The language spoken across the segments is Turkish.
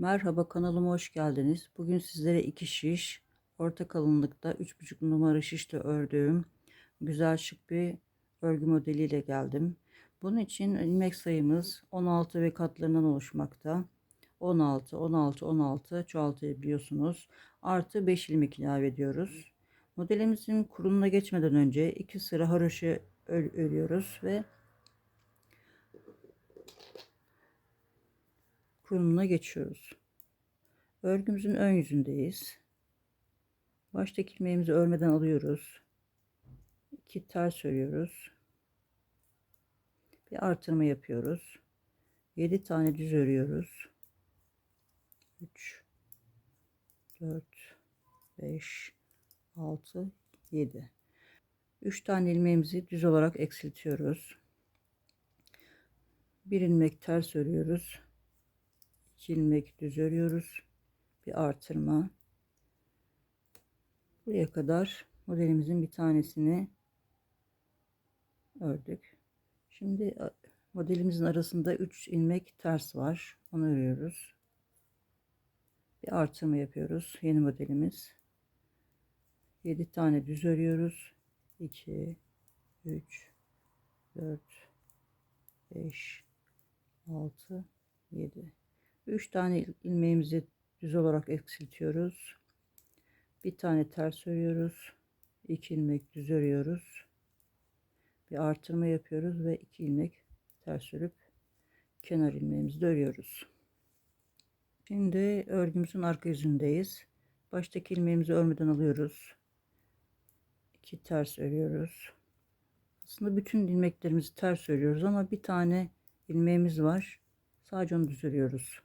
Merhaba kanalıma hoş geldiniz. Bugün sizlere iki şiş orta kalınlıkta 3,5 numara şişle ördüğüm güzel şık bir örgü modeliyle geldim. Bunun için ilmek sayımız 16 ve katlarından oluşmakta. 16, 16, 16 çoğaltabiliyorsunuz. Artı 5 ilmek ilave ediyoruz. Modelimizin kurulumuna geçmeden önce iki sıra haroşa örüyoruz ve kurulumuna geçiyoruz. Örgümüzün ön yüzündeyiz. Baştaki ilmeğimizi örmeden alıyoruz. İki ters örüyoruz. Bir artırma yapıyoruz. 7 tane düz örüyoruz. 3 4 5 6 7 3 tane ilmeğimizi düz olarak eksiltiyoruz. Bir ilmek ters örüyoruz 2 ilmek düz örüyoruz bir artırma. Buraya kadar modelimizin bir tanesini ördük. Şimdi modelimizin arasında 3 ilmek ters var. Onu örüyoruz. Bir artırma yapıyoruz. Yeni modelimiz. 7 tane düz örüyoruz. 2 3 4 5 6 7 3 tane ilmeğimizi düz olarak eksiltiyoruz. Bir tane ters örüyoruz. 2 ilmek düz örüyoruz. Bir artırma yapıyoruz ve 2 ilmek ters örüp kenar ilmeğimizi de örüyoruz. Şimdi örgümüzün arka yüzündeyiz. Baştaki ilmeğimizi örmeden alıyoruz. 2 ters örüyoruz. Aslında bütün ilmeklerimizi ters örüyoruz ama bir tane ilmeğimiz var. Sadece onu düz örüyoruz.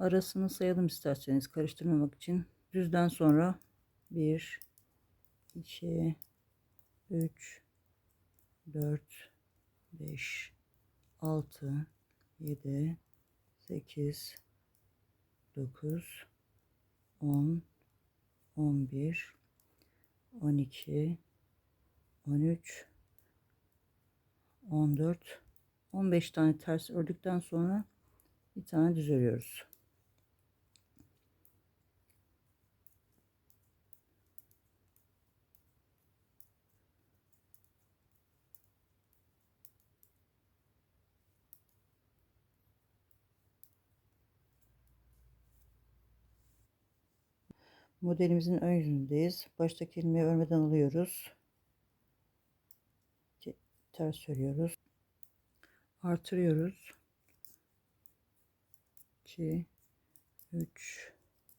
Arasını sayalım isterseniz karıştırmamak için. Düzden sonra 1 2 3 4 5 6 7 8 9 10 11 12 13 14 15 tane ters ördükten sonra bir tane düz örüyoruz. Modelimizin ön yüzündeyiz. Baştaki ilmeği örmeden alıyoruz. Ters örüyoruz. Artırıyoruz. 2 3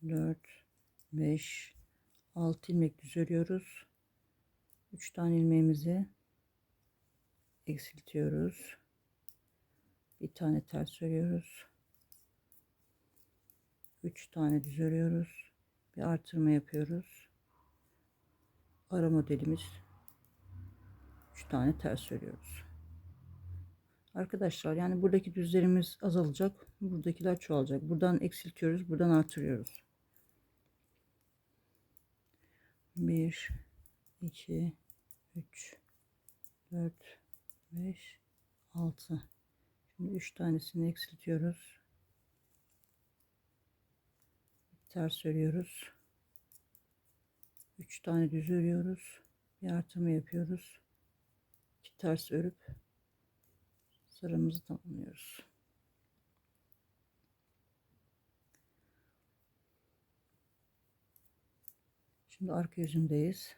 4 5 6 ilmek düz örüyoruz. 3 tane ilmeğimizi eksiltiyoruz. Bir tane ters örüyoruz. 3 tane düz örüyoruz bir artırma yapıyoruz. Ara modelimiz 3 tane ters örüyoruz. Arkadaşlar yani buradaki düzlerimiz azalacak. Buradakiler çoğalacak. Buradan eksiltiyoruz. Buradan artırıyoruz. 1 2 3 4 5 6 Şimdi 3 tanesini eksiltiyoruz. Ters örüyoruz. 3 tane düz örüyoruz. Bir artırma yapıyoruz. 2 ters örüp sıramızı tamamlıyoruz. Şimdi arka yüzündeyiz.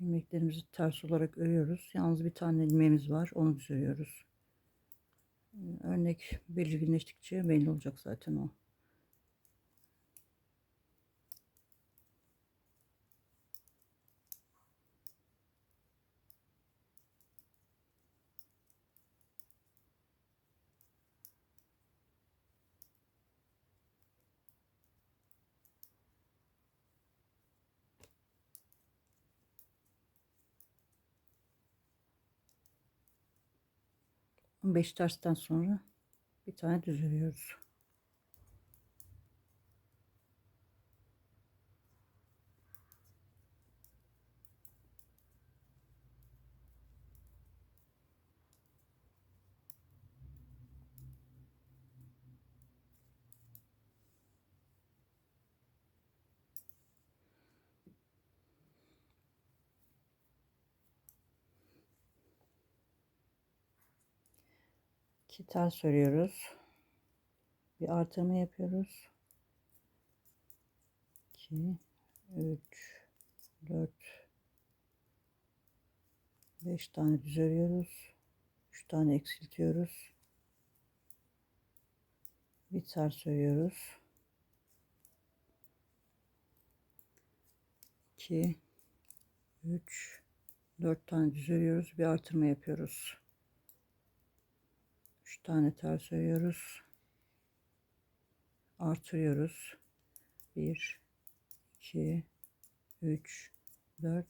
ilmeklerimizi ters olarak örüyoruz. Yalnız bir tane ilmeğimiz var. Onu düz örüyoruz. Örnek belirginleştikçe belli olacak zaten o. 15 tersten sonra bir tane düz. İki ters örüyoruz. Bir artırma yapıyoruz. 2 3 4 5 tane düz örüyoruz. 3 tane eksiltiyoruz. Bir ters örüyoruz. 2 3 4 tane düz örüyoruz. Bir artırma yapıyoruz. 3 tane ters örüyoruz. Artırıyoruz. 1 2 3 4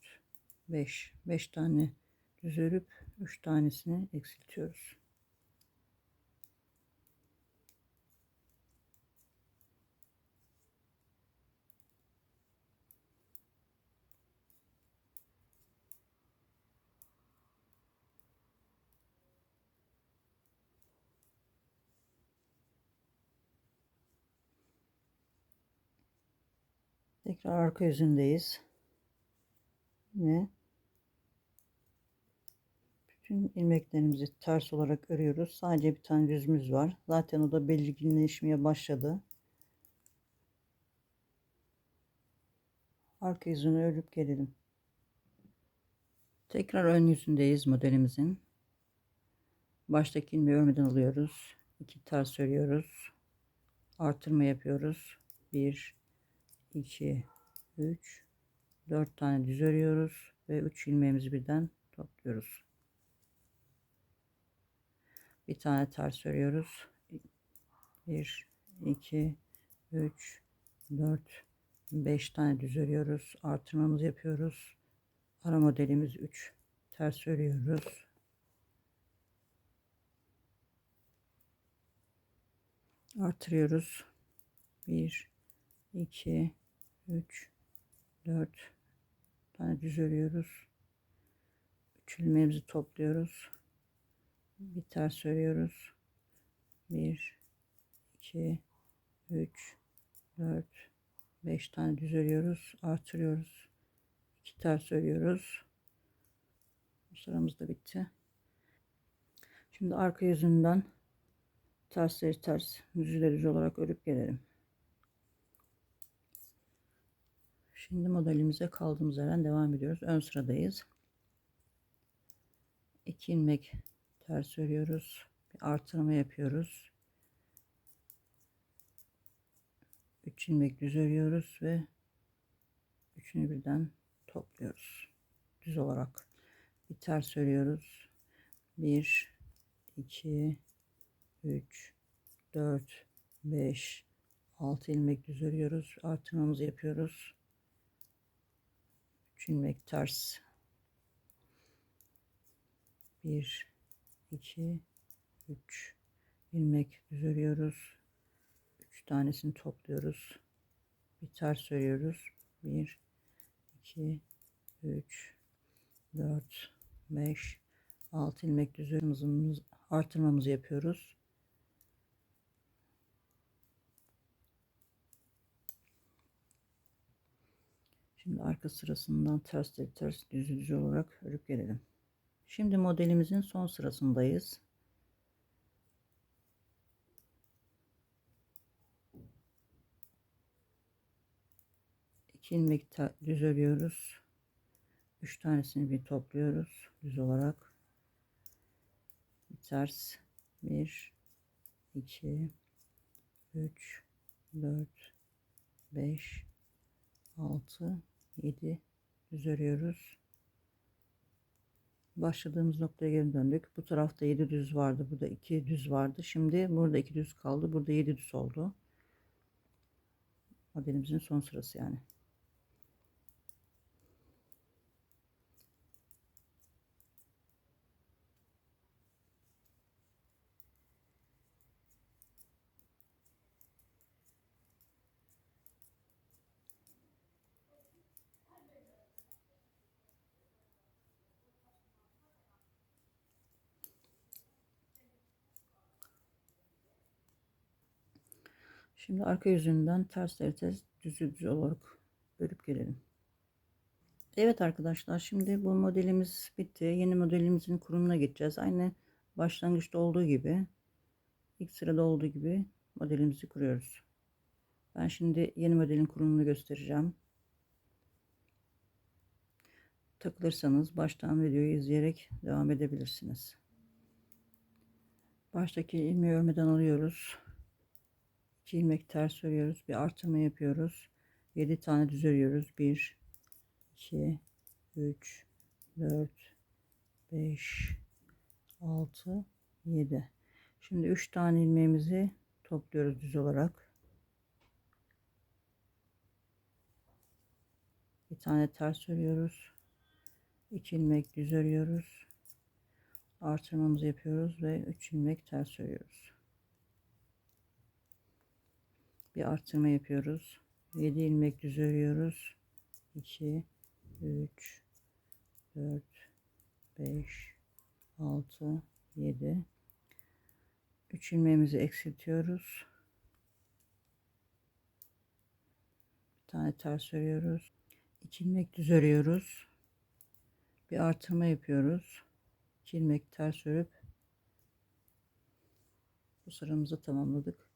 5 5 tane düz örüp 3 tanesini eksiltiyoruz. Tekrar arka yüzündeyiz. Yine bütün ilmeklerimizi ters olarak örüyoruz. Sadece bir tane düzümüz var. Zaten o da belirginleşmeye başladı. Arka yüzünü örüp gelelim. Tekrar ön yüzündeyiz modelimizin. Baştaki ilmeği örmeden alıyoruz. İki ters örüyoruz. Artırma yapıyoruz. 1 2 3 4 tane düz örüyoruz ve 3 ilmeğimizi birden topluyoruz. Bir tane ters örüyoruz. 1 2 3 4 5 tane düz örüyoruz. Artırmamızı yapıyoruz. Ara modelimiz 3. Ters örüyoruz. Artırıyoruz. 1 2 3 4 tane düz örüyoruz. 3 ilmeğimizi topluyoruz. Bir ters örüyoruz. 1 2 3 4 5 tane düz örüyoruz. Artırıyoruz. 2 ters örüyoruz. Bu sıramız da bitti. Şimdi arka yüzünden tersleri ters, düzleri düz olarak örüp gelelim. Şimdi modelimize kaldığımız yerden devam ediyoruz. Ön sıradayız. 2 ilmek ters örüyoruz. Bir artırma yapıyoruz. 3 ilmek düz örüyoruz ve üçünü birden topluyoruz. Düz olarak bir ters örüyoruz. 1 2 3 4 5 6 ilmek düz örüyoruz. Artırmamızı yapıyoruz. 3 ilmek ters 1 2 3 ilmek düz örüyoruz 3 tanesini topluyoruz. Bir ters örüyoruz 1 2 3 4 5 6 ilmek düz örüyoruz artırmamızı yapıyoruz Şimdi arka sırasından ters ters düz düz olarak örüp gelelim. Şimdi modelimizin son sırasındayız. İki ilmek düz örüyoruz. Üç tanesini bir topluyoruz düz olarak. Bir ters. Bir, iki, üç, dört, beş, altı, 7 düz örüyoruz. Başladığımız noktaya geri döndük. Bu tarafta 7 düz vardı. Burada 2 düz vardı. Şimdi burada 2 düz kaldı. Burada 7 düz oldu. Modelimizin son sırası yani. Şimdi arka yüzünden ters ters düz düz olarak bölüp gelelim. Evet arkadaşlar şimdi bu modelimiz bitti. Yeni modelimizin kurumuna geçeceğiz. Aynı başlangıçta olduğu gibi ilk sırada olduğu gibi modelimizi kuruyoruz. Ben şimdi yeni modelin kurulumunu göstereceğim. Takılırsanız baştan videoyu izleyerek devam edebilirsiniz. Baştaki ilmeği örmeden alıyoruz. 2 ilmek ters örüyoruz. Bir artırma yapıyoruz. 7 tane düz örüyoruz. 1 2 3 4 5 6 7 Şimdi 3 tane ilmeğimizi topluyoruz düz olarak. Bir tane ters örüyoruz. 2 ilmek düz örüyoruz. Artırmamızı yapıyoruz ve 3 ilmek ters örüyoruz. Bir artırma yapıyoruz. 7 ilmek düz örüyoruz. 2 3 4 5 6 7 3 ilmeğimizi eksiltiyoruz. Bir tane ters örüyoruz. 2 ilmek düz örüyoruz. Bir artırma yapıyoruz. 2 ilmek ters örüp bu sıramızı tamamladık.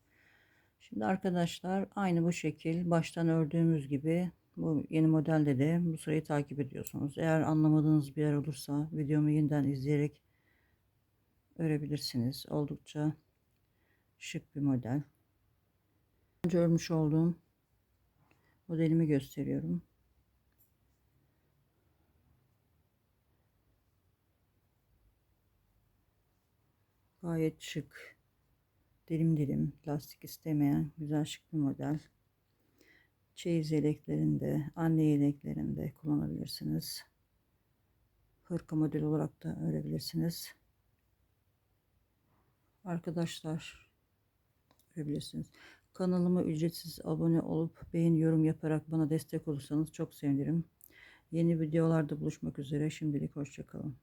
Şimdi arkadaşlar aynı bu şekil baştan ördüğümüz gibi bu yeni modelde de bu sırayı takip ediyorsunuz. Eğer anlamadığınız bir yer olursa videomu yeniden izleyerek örebilirsiniz. Oldukça şık bir model. Önce örmüş olduğum modelimi gösteriyorum. Gayet şık. Dilim dilim lastik istemeyen güzel şık bir model. Çeyiz yeleklerinde, anne yeleklerinde kullanabilirsiniz. Hırka model olarak da örebilirsiniz. Arkadaşlar örebilirsiniz. Kanalıma ücretsiz abone olup beğen yorum yaparak bana destek olursanız çok sevinirim. Yeni videolarda buluşmak üzere. Şimdilik hoşçakalın.